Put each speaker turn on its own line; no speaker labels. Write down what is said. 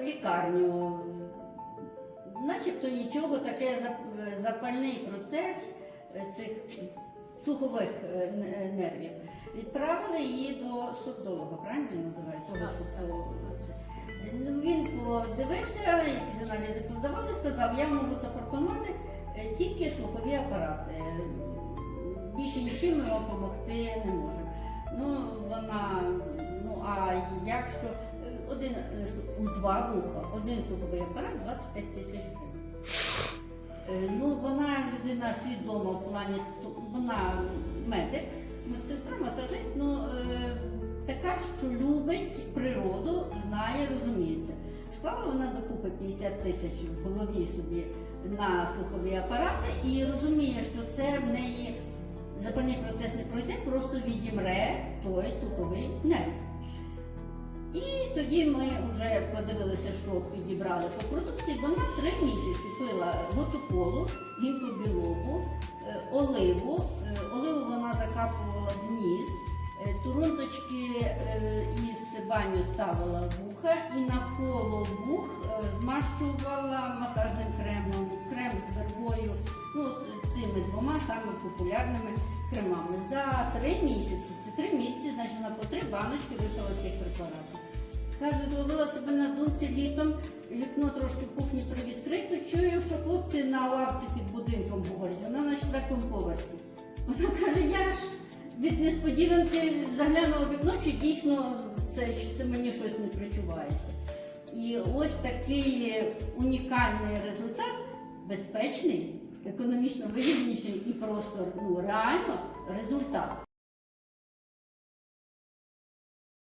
В лікарню, начебто нічого, таке запальний процес цих слухових е, е, нервів. Відправили її до сурдолога, правильно я називаю? Того, що. Ну, Він подивився, якісь аналізи поздавали, сказав, я можу запропонувати е, тільки слухові апарати. Більше нічим ми вам допомогти не можемо. Ну, вона, ну а якщо один е, у два вуха, один слуховий апарат 25 тисяч гривень. Е, Ну, вона людина свідома в плані, вона медик, медсестра, масажист, ну е, така, що любить природу, знає, розуміється. Склала вона докупи 50 тисяч в голові собі на слухові апарати і розуміє, що це в неї запальний процес не пройде, просто відімре той слуховий нерв. І тоді ми вже подивилися, що підібрали по продукції. Вона три місяці пила готоколу, гінкобілову, е, оливу. Е, Оливу вона закапувала в ніс, е, турунточки із баню ставила в вуха і навколо вух змащувала масажним кремом, крем з вербою, ну цими двома саме популярними кремами. За три місяці, це три місяці, значить вона по три баночки випила цих препаратів. Каже, зловила себе на думці літом, вікно трошки кухні привідкрито, чую, що хлопці на лавці під будинком говорять, вона на четвертому поверсі. Вона каже, я ж від несподіванки заглянула вікно, чи дійсно це, чи це мені щось не причувається. І ось такий унікальний результат, безпечний, економічно вигідніший і просто ну, реально результат.